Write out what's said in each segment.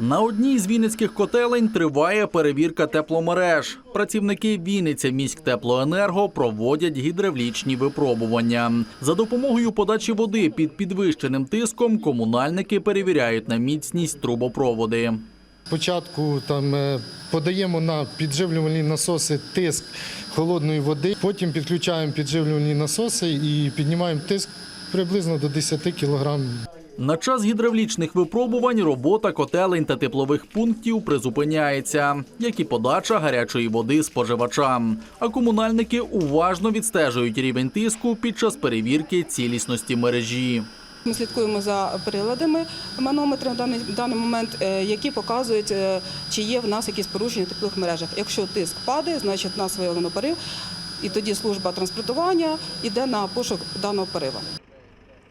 На одній з вінницьких котелень триває перевірка тепломереж. Працівники Вінниця міськтеплоенерго проводять гідравлічні випробування. За допомогою подачі води під підвищеним тиском комунальники перевіряють на міцність трубопроводи. Спочатку там е, подаємо на підживлювальні насоси тиск холодної води, потім підключаємо підживлювальні насоси і піднімаємо тиск приблизно до 10 кг. На час гідравлічних випробувань робота котелень та теплових пунктів призупиняється, як і подача гарячої води споживачам. А комунальники уважно відстежують рівень тиску під час перевірки цілісності мережі. Ми слідкуємо за приладами манометри в даний, момент, е, які показують, е, чи є в нас якісь порушення в теплових мережах. Якщо тиск падає, значить нас виявлено порив, і тоді служба транспортування йде на пошук даного порива.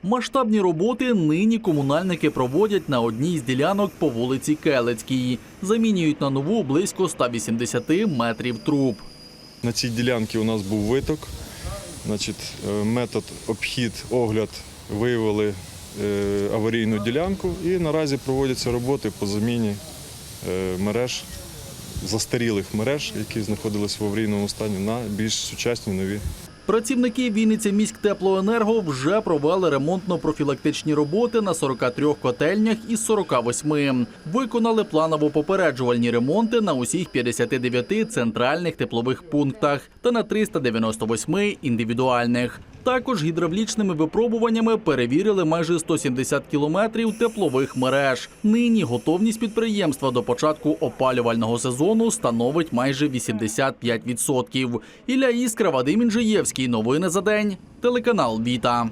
Масштабні роботи нині комунальники проводять на одній з ділянок по вулиці Келецькій. Замінюють на нову близько 180 метрів труб. На цій ділянці у нас був виток. Значить, е, метод обхід, огляд виявили е, аварійну ділянку і наразі проводяться роботи по заміні е, мереж, застарілих мереж, які знаходились в аварійному стані, на більш сучасні нові. Працівники Вінниця міськтеплоенерго вже провели ремонтно-профілактичні роботи на 43 котельнях із 48. Виконали планово-попереджувальні ремонти на усіх 59 центральних теплових пунктах та на 398 індивідуальних. Також гідравлічними випробуваннями перевірили майже 170 кілометрів теплових мереж. Нині готовність підприємства до початку опалювального сезону становить майже 85%. Ілля Іскра, Вадим Інжиєвський. Новини за день. Телеканал Віта.